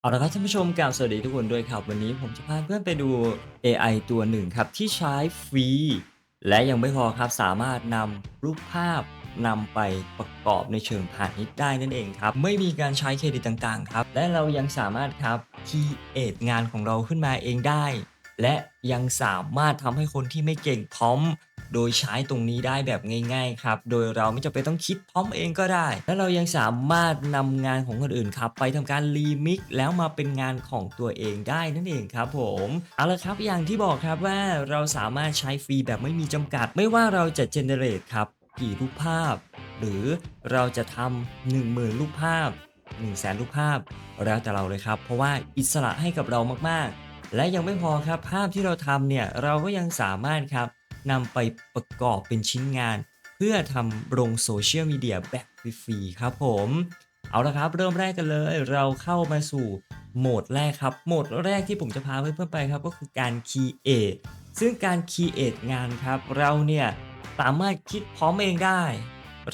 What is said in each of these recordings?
เอาละครับท่านผู้ชมกล่าวสวัสดีทุกคนด้วยครับ วันนี้ผมจะพาเพื่อนไปดู AI ตัวหนึ่งครับ ที่ใช้ฟรี และยังไม่พอครับสามารถนำรูปภาพนำไปประกอบในเชิงพาณิชย์ได้นั่นเองครับ ไม่มีการใช้เครดิตต่างๆครับ และเรายังสามารถครับคีเอทงานของเราขึ้นมาเองได้ และยังสามารถทำให้คนที่ไม่เก่งพร้อม โดยใช้ตรงนี้ได้แบบง่ายๆครับ โดยเราไม่จำเป็นต้องคิดพร้อมเองก็ได้ และเรายังสามารถนำงานของคนอื่นครับ ไปทำการรีมิกซ์แล้วมาเป็นงานของตัวเองได้นั่นเองครับผมเอาละครับอย่างที่บอกครับว่าเราสามารถใช้ฟรีแบบไม่มีจำกัด ไม่ว่าเราจะเจเนเรตครับกี่รูปภาพ หรือเราจะทำ10,000รูปภาพ 1 0 0 0 0แสนรูปภาพ แล้วแต่เราเลยครับ เพราะว่าอิสระให้กับเรามากๆ และยังไม่พอครับภาพที่เราทำเนี่ยเราก็ยังสามารถครับ นำไปประกอบเป็นชิ้นงาน เพื่อทำลงโซเชียลมีเดียแบบฟรีๆครับผม เอาละครับเริ่มแรกกันเลย เราเข้ามาสู่โหมดแรกครับ โหมดแรกที่ผมจะพาเพื่อนๆไปครับก็คือการ Create ซึ่งการ Create งานครับ เราเนี่ยสามารถคิดพร้อมเองได้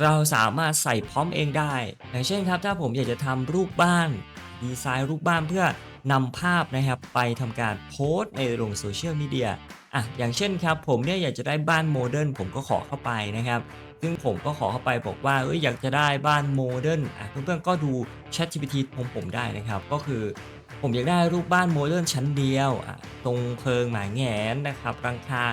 เราสามารถใส่พร้อมเองได้ อย่างเช่นครับ ถ้าผมอยากจะทำรูปบ้าน ดีไซน์รูปบ้านเพื่อนำภาพนะครับไปทำการโพสต์ในลงโซเชียลมีเดีย อะอย่างเช่นครับผมเนี่ยอยากจะได้บ้านโมเดิร์นผมก็ขอเข้าไปนะครับ ซึ่งผมก็ขอเข้าไปบอกว่าเอ้ยอยากจะได้บ้านโมเดิร์นอะเพื่อนๆก็ดู Chat GPT ของผมได้นะครับ ก็คือผมอยากได้รูปบ้านโมเดิร์นชั้นเดียวอะตรงเพิงหมาแงนนะครับรังคา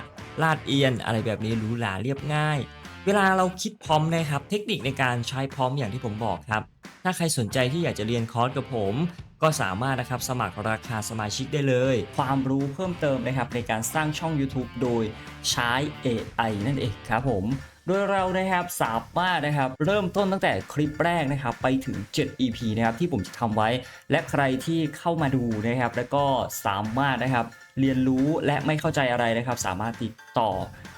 ลาดเอียน อะไรแบบนี้หรูหราเรียบง่าย เวลาเราคิดพร้อมนะครับ เทคนิคในการใช้พร้อมอย่างที่ผมบอกครับ ถ้าใครสนใจที่อยากจะเรียนคอร์สกับผม ก็สามารถนะครับสมัครราคาสมาชิกได้เลย ความรู้เพิ่มเติมนะครับในการสร้างช่อง YouTube โดยใช้ AI นั่นเองครับผมโดยเรานะครับสามารถนะครับเริ่มต้นตั้งแต่คลิปแรกนะครับไปถึง 7 EP นะครับที่ผมจะทำไว้ และใครที่เข้ามาดูนะครับ แล้วก็สามารถนะครับเรียนรู้และไม่เข้าใจอะไรนะครับ สามารถติดต่อ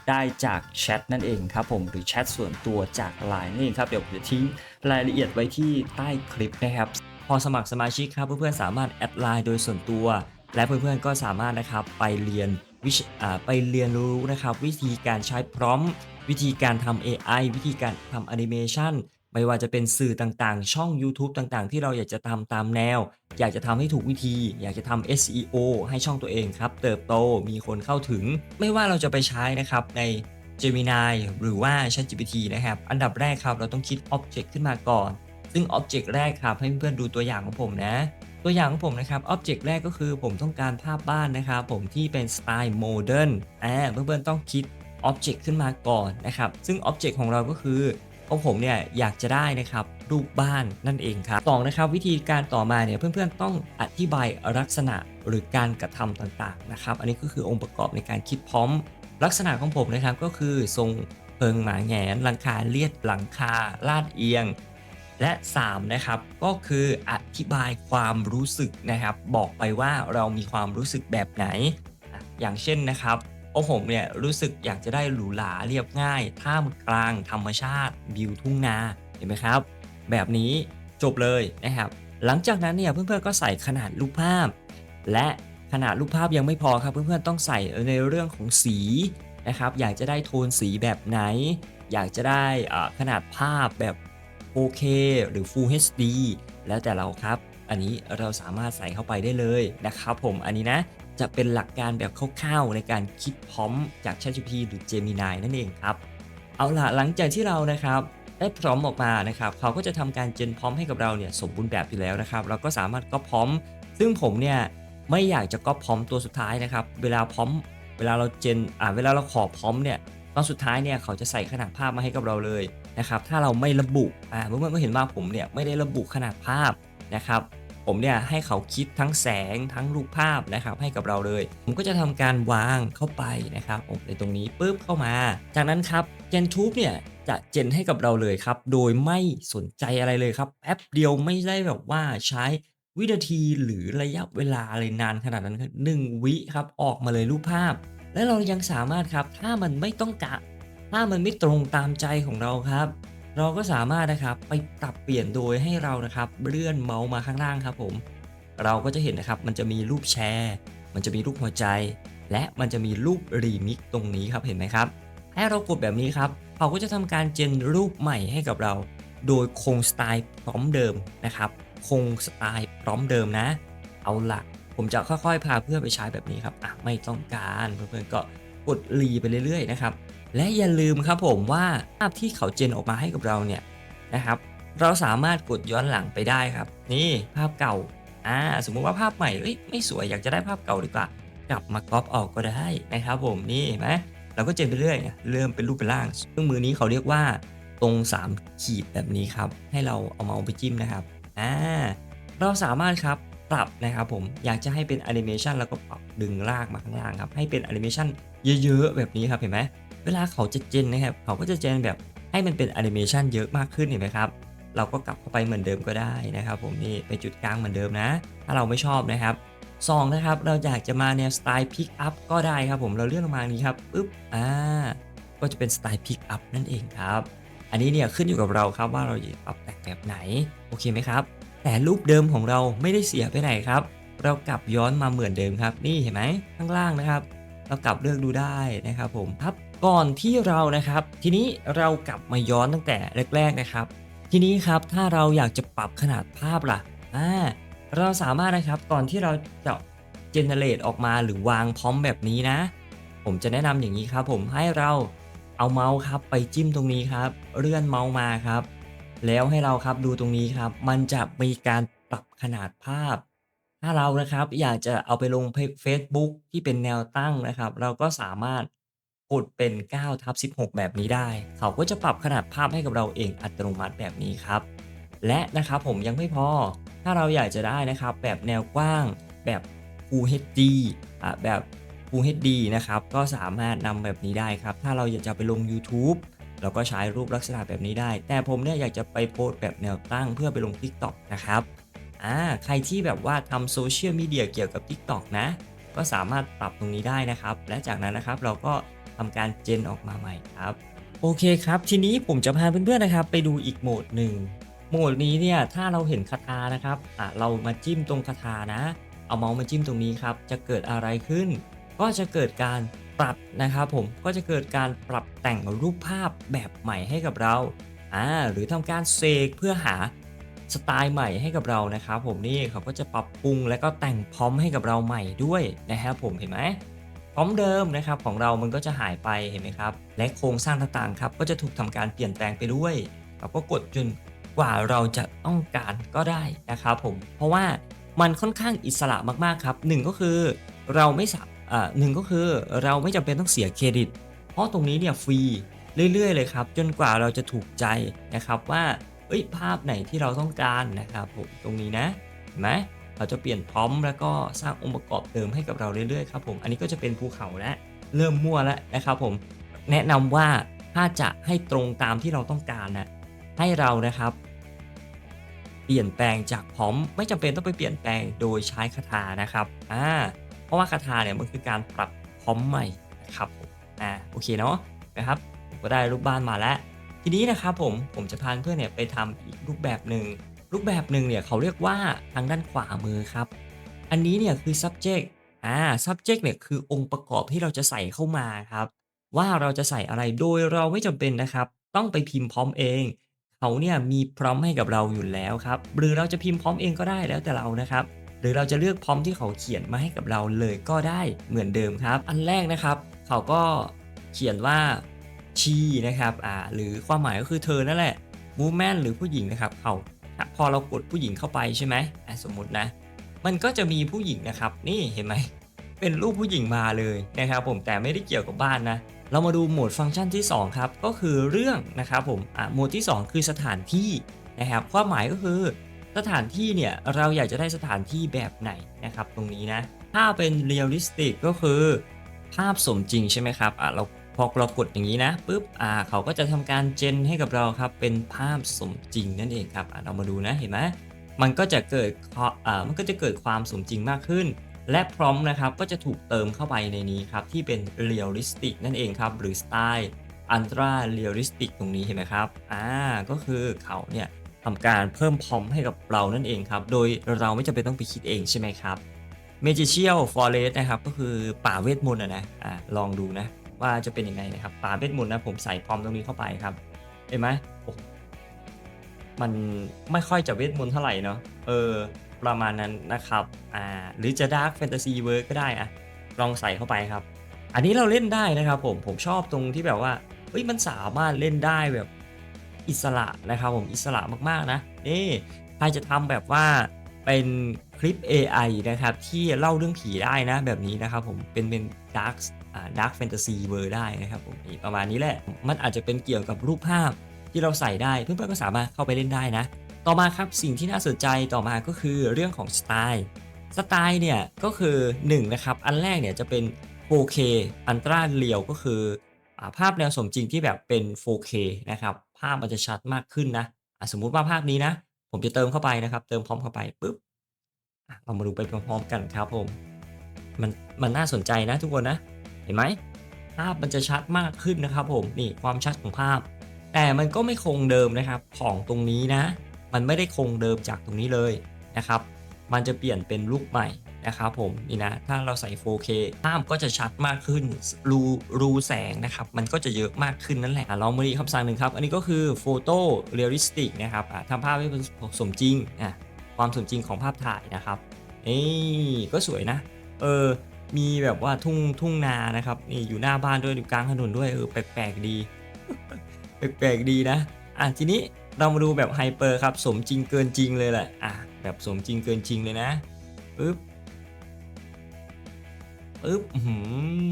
ได้จากแชทนั่นเองครับผมหรือแชทส่วนตัวจากไลน์นั่นเองครับเดี๋ยวผมจะทิ้งรายละเอียดไว้ที่ใต้คลิปนะครับ พอสมัครสมาชิกครับเพื่อนๆสามารถแอดไลน์โดยส่วนตัว และเพื่อนๆก็สามารถนะครับไปเรียนวิชาไปเรียนรู้นะครับวิธีการใช้พร้อม วิธีการทำ AI วิธีการทำแอนิเมชันไม่ว่าจะเป็นสื่อต่างๆ ช่อง YouTube ต่างๆ ที่เราอยากจะทำตามแนว อยากจะทำให้ถูกวิธี อยากจะทำ SEO ให้ช่องตัวเองครับ เติบโตมีคนเข้าถึง ไม่ว่าเราจะไปใช้นะครับใน Gemini หรือว่า ChatGPT นะครับ อันดับแรกครับเราต้องคิด Object ขึ้นมาก่อน ซึ่ง Object แรกครับให้เพื่อนๆดูตัวอย่างของผมนะ ตัวอย่างของผมนะครับ Object แรกก็คือผมต้องการภาพบ้านนะครับผมที่เป็นสไตล์โมเดิร์นอ่าเพื่อนๆต้องคิด Object ขึ้นมาก่อนนะครับซึ่ง Object ของเราก็คือของผมเนี่ยอยากจะได้นะครับรูปบ้านนั่นเองครับสองนะครับวิธีการต่อมาเนี่ยเพื่อนๆต้องอธิบายลักษณะหรือการกระทำต่างๆนะครับอันนี้ก็คือองค์ประกอบในการคิดพร้อม ลักษณะของผมนะครับก็คือทรงเพิงหมาแงนหลังคาเลียดหลังคาลาดเอียง และ 3 นะครับ ก็คืออธิบายความรู้สึกนะครับ บอกไปว่าเรามีความรู้สึกแบบไหน อย่างเช่นนะครับโอ้ผมเนี่ยรู้สึกอยากจะได้หรูหราเรียบง่าย ท่ามกลางธรรมชาติวิวทุ่งนาเห็นไหมครับ แบบนี้จบเลยนะครับ หลังจากนั้นเนี่ยเพื่อนๆก็ใส่ขนาดรูปภาพ และขนาดรูปภาพยังไม่พอครับ เพื่อนๆต้องใส่ในเรื่องของสีนะครับ อยากจะได้โทนสีแบบไหน อยากจะได้ขนาดภาพแบบ 4K หรือ Full HD แล้วแต่เราครับ อันนี้เราสามารถใส่เข้าไปได้เลยนะครับผมอันนี้นะจะเป็นหลักการแบบคร่าวๆในการคิดพร้อมจาก ChatGPT หรือ Gemini นั่นเองครับ เอาล่ะหลังจากที่เรานะครับได้พร้อมออกมานะครับ เขาก็จะทำการเจนพร้อมให้กับเราเนี่ยสมบูรณ์แบบอยู่แล้วนะครับ เราก็สามารถก็พร้อม ซึ่งผมเนี่ยไม่อยากจะก็พร้อมตัวสุดท้ายนะครับ เวลาพร้อม เวลาเราเจนอ่าเวลาเราขอพร้อมเนี่ย ตอนสุดท้ายเนี่ยเขาจะใส่ขนาดภาพมาให้กับเราเลยนะครับถ้าเราไม่ระบุอ่าเพื่อนๆก็เห็นว่าผมเนี่ยไม่ได้ระบุขนาดภาพนะครับผมเนี่ยให้เขาคิดทั้งแสงทั้งรูปภาพนะครับให้กับเราเลย ผมก็จะทำการวางเข้าไปนะครับผมในตรงนี้ปุ๊บเข้ามา จากนั้นครับ GenTube เนี่ยจะเจนให้กับเราเลยครับ โดยไม่สนใจอะไรเลยครับแป๊บเดียวไม่ได้แบบว่าใช้วินาทีหรือระยะเวลาอะไรนานขนาดนั้นหนึ่งวิครับออกมาเลยรูปภาพ และเรายังสามารถครับถ้ามันไม่ต้องกะ ถ้ามันไม่ตรงตามใจของเราครับ เราก็สามารถนะครับไปปรับเปลี่ยนโดยให้เรานะครับเลื่อนเมาส์มาข้างล่างครับผม เราก็จะเห็นนะครับมันจะมีรูปแชร์ มันจะมีรูปหัวใจ และมันจะมีรูปรีมิกตรงนี้ครับเห็นไหมครับให้เรากดแบบนี้ครับเขาก็จะทำการเจนรูปใหม่ให้กับเรา โดยคงสไตล์พร้อมเดิมนะครับคงสไตล์พร้อมเดิมนะ เอาละ ผมจะค่อยๆ พาเพื่อนไปใช้แบบนี้ครับอะไม่ต้องการเพื่อนๆก็กดรีไปเรื่อยๆนะครับและอย่าลืมครับผมว่าภาพที่เขาเจนออกมาให้กับเราเนี่ยนะครับ เราสามารถกดย้อนหลังไปได้ครับ นี่ภาพเก่าอ่าสมมุติว่าภาพใหม่เอ้ยไม่สวยอยากจะได้ภาพเก่าดีกว่า กลับมาก๊อปออกก็ได้นะครับผมนี่เห็นไหมเราก็เจนไปเรื่อยเริ่มเป็นรูปเป็นร่างเครื่องมือนี้เขาเรียกว่าตรง 3 ขีดแบบนี้ครับ ให้เราเอาเมาส์ไปจิ้มนะครับอ่าเราสามารถครับ ปรับนะครับผมอยากจะให้เป็นแอนิเมชันแล้วก็ปรับดึงลากมาข้างล่างครับให้เป็นแอนิเมชันเยอะๆแบบนี้ครับเห็นไหมเวลาเขาจะเจนนะครับเขาก็จะเจนแบบให้มันเป็นแอนิเมชันเยอะมากขึ้นเห็นไหมครับเราก็กลับเข้าไปเหมือนเดิมก็ได้นะครับ ผมนี่ไปจุดกลางเหมือนเดิมนะ ถ้าเราไม่ชอบนะครับสองนะครับเราอยากจะมาแนวสไตล์พิกอัพก็ได้ครับผมเราเลื่อนลงมานี้ครับปึ๊บอ่าก็จะเป็นสไตล์พิกอัพนั่นเองครับ อันนี้เนี่ยขึ้นอยู่กับเราครับว่าเราจะปรับแต่งแบบไหนโอเคไหมครับ แต่รูปเดิมของเราไม่ได้เสียไปไหนครับ เรากลับย้อนมาเหมือนเดิมครับ นี่เห็นไหมข้างล่างนะครับ เรากลับเลือกดูได้นะครับผมครับก่อนที่เรานะครับ ทีนี้เรากลับมาย้อนตั้งแต่แรก ๆนะครับ ทีนี้ครับถ้าเราอยากจะปรับขนาดภาพล่ะอ่าเราสามารถนะครับก่อนที่เราจะเจเนเรตออกมาหรือวางพร้อมแบบนี้นะ ผมจะแนะนำอย่างนี้ครับ ผมให้เราเอาเมาส์ครับไปจิ้มตรงนี้ครับ เลื่อนเมาส์มาครับ แล้วให้เราครับดูตรงนี้ครับ มันจะมีการปรับขนาดภาพ ถ้าเรานะครับอยากจะเอาไปลงเฟซบุ๊กที่เป็นแนวตั้งนะครับ เราก็สามารถกดเป็น9ทับ16 แบบนี้ได้ เขาก็จะปรับขนาดภาพให้กับเราเองอัตโนมัติแบบนี้ครับ และนะครับผมยังไม่พอ ถ้าเราอยากจะได้นะครับ แบบแนวกว้าง แบบ Full HD อะแบบ Full HD นะครับ ก็สามารถนำแบบนี้ได้ครับ ถ้าเราอยากจะไปลง YouTube เราก็ใช้รูปลักษณะแบบนี้ได้ แต่ผมเนี่ยอยากจะไปโพสแบบแนวตั้งเพื่อไปลง TikTok นะครับอ่าใครที่แบบว่าทำโซเชียลมีเดียเกี่ยวกับ TikTok นะ ก็สามารถปรับตรงนี้ได้นะครับ และจากนั้นนะครับเราก็ทำการเจนออกมาใหม่ครับ โอเคครับ ทีนี้ผมจะพาเพื่อนๆนะครับ ไปดูอีกโหมดหนึ่งโหมดนี้เนี่ยถ้าเราเห็นคาถานะครับอะเรามาจิ้มตรงคาถานะ เอาเมาส์มาจิ้มตรงนี้ครับ จะเกิดอะไรขึ้น ก็จะเกิดการ ปรับนะครับผมก็จะเกิดการปรับแต่งรูปภาพแบบใหม่ให้กับเราอ่าหรือทำการเสกเพื่อหาสไตล์ใหม่ให้กับเรานะครับผมนี่เขาก็จะปรับปรุงและก็แต่งพร้อมให้กับเราใหม่ด้วยนะครับผมเห็นไหมพร้อมเดิมนะครับของเรามันก็จะหายไปเห็นไหมครับ และโครงสร้างต่างๆครับก็จะถูกทำการเปลี่ยนแปลงไปด้วยเราก็กดจนกว่าเราจะต้องการก็ได้นะครับผมเพราะว่ามันค่อนข้างอิสระมากๆครับหนึ่งก็คือเราไม่สับอ่า หนึ่งก็คือเราไม่จำเป็นต้องเสียเครดิต เพราะตรงนี้เนี่ยฟรีเรื่อยๆ เลยครับ จนกว่าเราจะถูกใจนะครับว่าเอ้ยภาพไหนที่เราต้องการนะครับผมตรงนี้นะเห็นไหมเราจะเปลี่ยนพร้อมแล้วก็สร้างองค์ประกอบเติมให้กับเราเรื่อยๆครับผมอันนี้ก็จะเป็นภูเขาแล้วเริ่มมั่วแล้วนะครับผมแนะนำว่าถ้าจะให้ตรงตามที่เราต้องการนะให้เรานะครับ เปลี่ยนแปลงจากพร้อมไม่จำเป็นต้องไปเปลี่ยนแปลงโดยใช้คาถานะครับอ่า เพราะว่าคาถาเนี่ยมันคือการปรับพร้อมใหม่นะครับอ่าโอเคเนาะนะครับผมก็ได้รูปบ้านมาแล้ว ทีนี้นะครับผมผมจะพาเพื่อนเนี่ยไปทำอีกรูปแบบหนึ่งรูปแบบหนึ่งเนี่ยเขาเรียกว่าทางด้านขวามือครับ อันนี้เนี่ยคือ subject อ่า subject เนี่ยคือองค์ประกอบที่เราจะใส่เข้ามาครับว่าเราจะใส่อะไรโดยเราไม่จำเป็นนะครับ ต้องไปพิมพ์พร้อมเอง เขาเนี่ยมีพร้อมให้กับเราอยู่แล้วครับ หรือเราจะพิมพ์พร้อมเองก็ได้แล้วแต่เรานะครับ รือเราจะเลือกพร้อมที่เขาเขียนมาให้กับเราเลยก็ได้เหมือนเดิมครับ อันแรกนะครับ เขาก็เขียนว่าชีนะครับอ่าหรือความหมายก็คือเธอนั่นแหละ woman หรือผู้หญิงนะครับเขาพอเรากดผู้หญิงเข้าไปใช่ไหมอะสมมตินะ มันก็จะมีผู้หญิงนะครับ นี่เห็นไหมเป็นรูปผู้หญิงมาเลยนะครับ ผมแต่ไม่ได้เกี่ยวกับบ้านนะเรามาดูโหมดฟังก์ชันที่ 2 ครับ ก็คือเรื่องนะครับผมอะโหมดที่ 2 คือสถานที่นะครับความหมายก็คือ สถานที่เนี่ยเราอยากจะได้สถานที่แบบไหนนะครับตรงนี้นะ ถ้าเป็นเรียลลิสติกก็คือ ภาพสมจริงใช่ไหมครับอะเราพอเรากดอย่างนี้นะปุ๊บอ่าเขาก็จะทำการเจนให้กับเราครับเป็นภาพสมจริงนั่นเองครับอะเรามาดูนะเห็นไหมมันก็จะเกิดอ่ามันก็จะเกิดความสมจริงมากขึ้น และพร้อมนะครับก็จะถูกเติมเข้าไปในนี้ครับที่เป็นเรียลลิสติกนั่นเองครับหรือสไตล์อันตราเรียลลิสติกตรงนี้เห็นไหมครับอ่าก็คือเขาเนี่ย ทำการเพิ่มพร้อมให้กับเรานั่นเองครับ โดยเราไม่จำเป็นต้องไปคิดเองใช่ไหมครับ Magical Forest นะครับก็คือป่าเวทมนต์อะนะอ่าลองดูนะว่าจะเป็นยังไงนะครับป่าเวทมนต์นะผมใส่พร้อมตรงนี้เข้าไปครับเห็นไหมโอ้มันไม่ค่อยจะเวทมนต์เท่าไหร่เนาะเออประมาณนั้นนะครับอ่าหรือจะ Dark Fantasy World ก็ได้อะลองใส่เข้าไปครับ อันนี้เราเล่นได้นะครับผมผมชอบตรงที่แบบว่าเฮ้ยมันสามารถเล่นได้แบบ อิสระนะครับผมอิสระมากๆนะนี่ใครจะทำแบบว่าเป็นคลิป AI นะครับที่เล่าเรื่องผีได้นะแบบนี้นะครับผมเป็นเป็น Dark อ่า Dark Fantasy World ได้นะครับผมประมาณนี้แหละมันอาจจะเป็นเกี่ยวกับรูปภาพที่เราใส่ได้เพื่อนๆก็สามารถเข้าไปเล่นได้นะ ต่อมาครับสิ่งที่น่าสนใจต่อมาก็คือเรื่องของสไตล์สไตล์เนี่ยก็คือ1นะครับอันแรกเนี่ยจะเป็น 4K อันตราเรียวก็คือภาพแนวสมจริงที่แบบเป็น 4K นะครับ พมันจะชัดมากขึ้นนะสมมุติว่าภาพนี้นะ ผมจะเติมเข้าไปนะครับ เติมพร้อมเข้าไปปุ๊บเรามาดูไปพร้อมๆกันครับผม มันมันน่าสนใจนะทุกคนนะ เห็นไหมภาพมันจะชัดมากขึ้นนะครับผมนี่ความชัดของภาพ แต่มันก็ไม่คงเดิมนะครับของตรงนี้นะ มันไม่ได้คงเดิมจากตรงนี้เลยนะครับ มันจะเปลี่ยนเป็นรูปใหม่ นะครับผมนี่นะถ้าเราใส่ 4K ภาพก็จะชัดมากขึ้น รูรูแสงนะครับมันก็จะเยอะมากขึ้นนั่นแหละลองมาดูอีกคำสั่งหนึ่งครับ อันนี้ก็คือ Photo Realistic นะครับทำภาพให้เป็นสมจริงอะความสมจริงของภาพถ่ายนะครับนี่ก็สวยนะ เออมีแบบว่าทุ่งทุ่งนานะครับนี่อยู่หน้าบ้านด้วยอยู่กลางถนนด้วยเออแปลกๆดี แปลกๆดีนะอะทีนี้เรามาดูแบบไฮเปอร์ครับ สมจริงเกินจริงเลยแหละอะแบบสมจริงเกินจริงเลยนะปึ๊บ ปึ๊บอื้อหื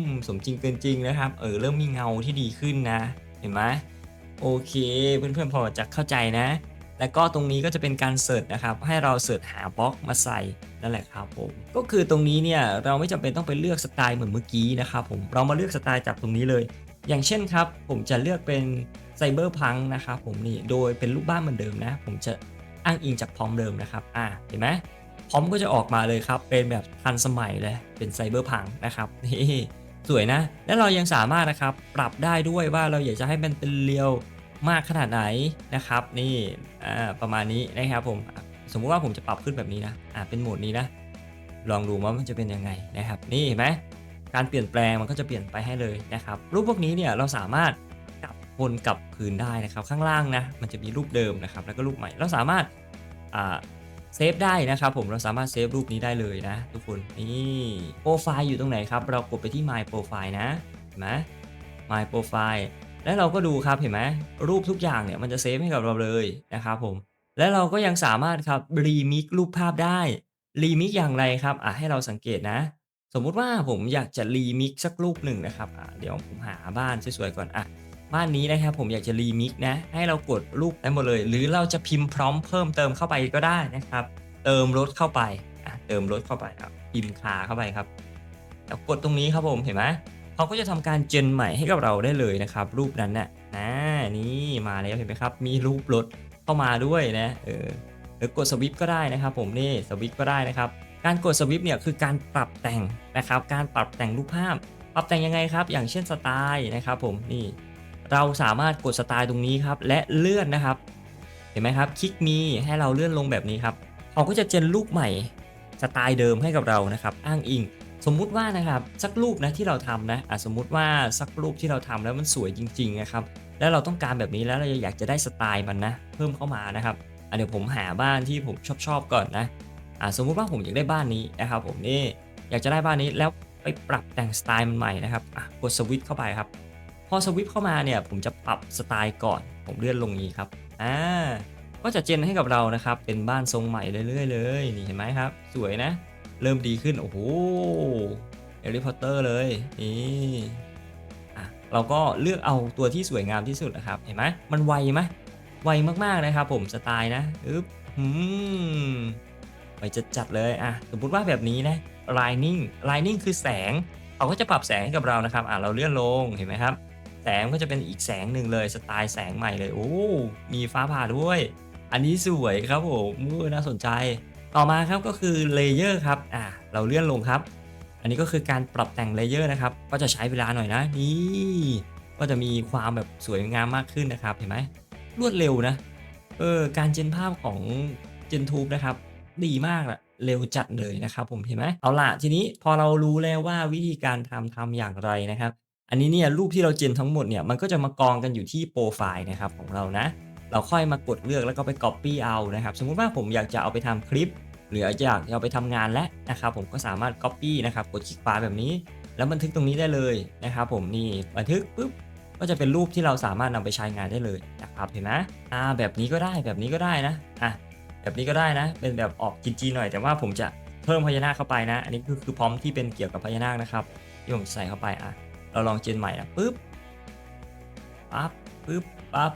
อสมจริงเกินจริงนะครับ เออเริ่มมีเงาที่ดีขึ้นนะ เห็นไหมโอเคเพื่อนๆพอจะเข้าใจนะ แล้วก็ตรงนี้ก็จะเป็นการเสิร์ชนะครับ ให้เราเสิร์ชหาบล็อกมาใส่นั่นแหละครับผม ก็คือตรงนี้เนี่ยเราไม่จำเป็นต้องไปเลือกสไตล์เหมือนเมื่อกี้นะครับผม เรามาเลือกสไตล์จากตรงนี้เลย อย่างเช่นครับ ผมจะเลือกเป็นไซเบอร์พังนะครับผมนี่ โดยเป็นรูปบ้านเหมือนเดิมนะ ผมจะอ้างอิงจากพร้อมเดิมนะครับ อ่า เห็นไหม พร้อมก็จะออกมาเลยครับ เป็นแบบทันสมัยเลย เป็นไซเบอร์พังนะครับนี่สวยนะ และเรายังสามารถนะครับปรับได้ด้วยว่าเราอยากจะให้มันเป็นเรียวมากขนาดไหนนะครับนี่ประมาณนี้นะครับผมสมมุติว่าผมจะปรับขึ้นแบบนี้นะอ่าเป็นโหมดนี้นะลองดูว่ามันจะเป็นยังไงนะครับ นี่เห็นไหมการเปลี่ยนแปลงมันก็จะเปลี่ยนไปให้เลยนะครับ รูปพวกนี้เนี่ยเราสามารถกลับบนกลับคืนได้นะครับ ข้างล่างนะมันจะมีรูปเดิมนะครับ แล้วก็รูปใหม่เราสามารถอ่า เซฟได้นะครับผมเราสามารถเซฟรูปนี้ได้เลยนะ ทุกคนนี่โปรไฟล์อยู่ตรงไหนครับ เรากดไปที่ My Profile นะเห็นไหม My Profile แล้วเราก็ดูครับเห็นไหมรูปทุกอย่างเนี่ยมันจะเซฟให้กับเราเลยนะครับผมและเราก็ยังสามารถครับรีมิกรูปภาพได้รีมิกอย่างไรครับอะให้เราสังเกตนะ สมมุติว่าผมอยากจะรีมิกสักรูปหนึ่งนะครับอะเดี๋ยวผมหาบ้านสวยๆก่อนอะ บ้านนี้นะครับผมอยากจะรีมิกนะ ให้เรากดรูปได้หมดเลย หรือเราจะพิมพ์พร้อมเพิ่มเติมเข้าไปก็ได้นะครับ เติมรถเข้าไปอะเติมรถเข้าไปครับพิมพ์คาเข้าไปครับแล้วกดตรงนี้ครับผมเห็นไหมเขาก็จะทำการเจนใหม่ให้กับเราได้เลยนะครับ รูปนั้นน่ะนะนี่มาแล้วเห็นไหมครับ มีรูปรถเข้ามาด้วยนะเออหรือกดสวิปก็ได้นะครับ ผมนี่สวิปก็ได้นะครับ การกดสวิปเนี่ยคือการปรับแต่งนะครับ การปรับแต่งรูปภาพ ปรับแต่งยังไงครับ อย่างเช่นสไตล์นะครับ ผมนี่ เราสามารถกดสไตล์ตรงนี้ครับและเลื่อนนะครับ เห็นไหมครับคลิกมีให้เราเลื่อนลงแบบนี้ครับเขาก็จะเจนรูปใหม่สไตล์เดิมให้กับเรานะครับอ้างอิง สมมุติว่านะครับสักรูปนะที่เราทำนะะสมมุติว่าสักรูปที่เราทำแล้วมันสวยจริงๆนะครับแล้วเราต้องการแบบนี้แล้วเราอยากจะได้สไตล์มันนะเพิ่มเข้ามานะครับเดี๋ยวผมหาบ้านที่ผมชอบชอบๆก่อนนะอ่าสมมุติว่าผมอยากได้บ้านนี้นะครับผมนี่อยากจะได้บ้านนี้แล้วไปปรับแต่งสไตล์มันใหม่นะครับกดสวิตช์เข้าไปครับ อสวิตช์เข้ามาเนี่ยผมจะปรับสไตล์ก่อน ผมเลื่อนลงนี้ครับอ่าก็จะเจนให้กับเรานะครับ เป็นบ้านทรงใหม่เรื่อยๆเลยนี่เห็นไหมครับ สวยนะ เริ่มดีขึ้น โอ้โหแฮร์รี่พอตเตอร์เลยนี่อะเราก็เลือกเอาตัวที่สวยงามที่สุดนะครับ เห็นไหมมันไวไหมไวมากๆนะครับ ผมสไตล์นะอึ๊บอืมไปจะจัดเลยอะสมมติว่าแบบนี้นะ lining lining คือแสง เขาก็จะปรับแสงให้กับเรานะครับอะเราเลื่อนลงเห็นไหมครับ แสงก็จะเป็นอีกแสงหนึ่งเลยสไตล์แสงใหม่เลยโอ้มีฟ้าผ่าด้วย อันนี้สวยครับผมน่าสนใจ ต่อมาครับก็คือเลเยอร์ครับอะเราเลื่อนลงครับ อันนี้ก็คือการปรับแต่งเลเยอร์นะครับก็จะใช้เวลาหน่อยนะนี่ก็จะมีความแบบสวยงามมากขึ้นนะครับเห็นไหมรวดเร็วนะเออการเจนภาพของ GenTube นะครับ ดีมากอะเร็วจัดเลยนะครับผมเห็นไหมเอาล่ะทีนี้พอเรารู้แล้วว่าวิธีการทำทำอย่างไรนะครับ อันนี้เนี่ยรูปที่เราเจนทั้งหมดเนี่ยมันก็จะมากองกันอยู่ที่โปรไฟล์นะครับของเรานะ เราค่อยมากดเลือกแล้วก็ไป Copy เอานะครับสมมุติว่าผมอยากจะเอาไปทำคลิป หรืออยากจะเอาไปทำงานแล้วนะครับผมก็สามารถ Copy นะครับกดคลิกขวาแบบนี้ แล้วบันทึกตรงนี้ได้เลยนะครับผมนี่บันทึกปุ๊บก็จะเป็นรูปที่เราสามารถนำไปใช้งานได้เลยนะครับเห็นไหมอ่าแบบนี้ก็ได้แบบนี้ก็ได้นะอะแบบนี้ก็ได้นะ เป็นแบบออกจีนๆหน่อยแต่ว่าผมจะเพิ่มพญานาคเข้าไปนะ อันนี้คือคือพร้อมที่เป็นเกี่ยวกับพญานาคนะครับที่ผมใส่เข้าไปอะ เราลองเจนใหม่นะปุ๊บปั๊บปุ๊บปั๊บ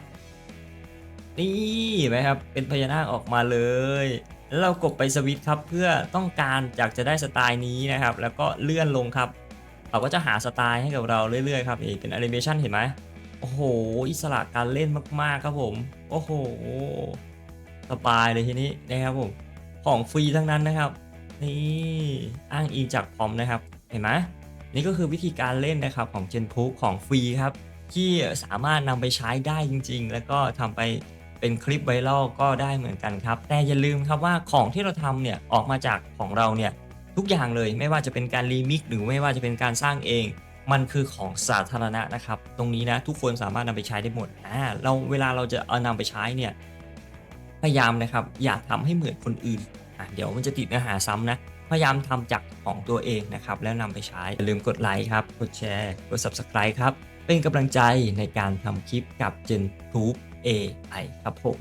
นี่เห็นไหมครับเป็นพญานาคออกมาเลย แล้วเรากดไปสวิตครับเพื่อต้องการอยากจะได้สไตล์นี้นะครับ แล้วก็เลื่อนลงครับเราก็จะหาสไตล์ให้กับเราเรื่อยๆครับเป็นแอนิเมชันเห็นไหมโอ้โห อิสระการเล่นมากๆครับผม โอ้โห สบายเลยทีนี้นะครับผม ของฟรีทั้งนั้นนะครับ นี่อ้างอิงจากพร้อมนะครับ เห็นไหม นี่ก็คือวิธีการเล่นนะครับของ Gen p o ของฟรีครับ ที่สามารถนำไปใช้ได้จริง ๆ แล้วก็ทำไปเป็นคลิปไวรัลก็ได้เหมือนกันครับ แต่อย่าลืมครับว่าของที่เราทำเนี่ยออกมาจากของเราเนี่ยทุกอย่างเลยไม่ว่าจะเป็นการรีมิกหรือไม่ว่าจะเป็นการสร้างเอง มันคือของสาธารณะนะครับ ตรงนี้นะทุกคนสามารถนำไปใช้ได้หมดอ่าเราเวลาเราจะเอานำไปใช้เนี่ยพยายามนะครับ อย่าทำให้เหมือนคนอื่นอะเดี๋ยวมันจะติดเนื้อหาซ้ำนะ พยายามทำจากของตัวเองนะครับ แล้วนำไปใช้ อย่าลืมกดไลค์ครับ กดแชร์ กด Subscribe ครับ เป็นกำลังใจในการทำคลิปกับ Gen Tube AI ครับผม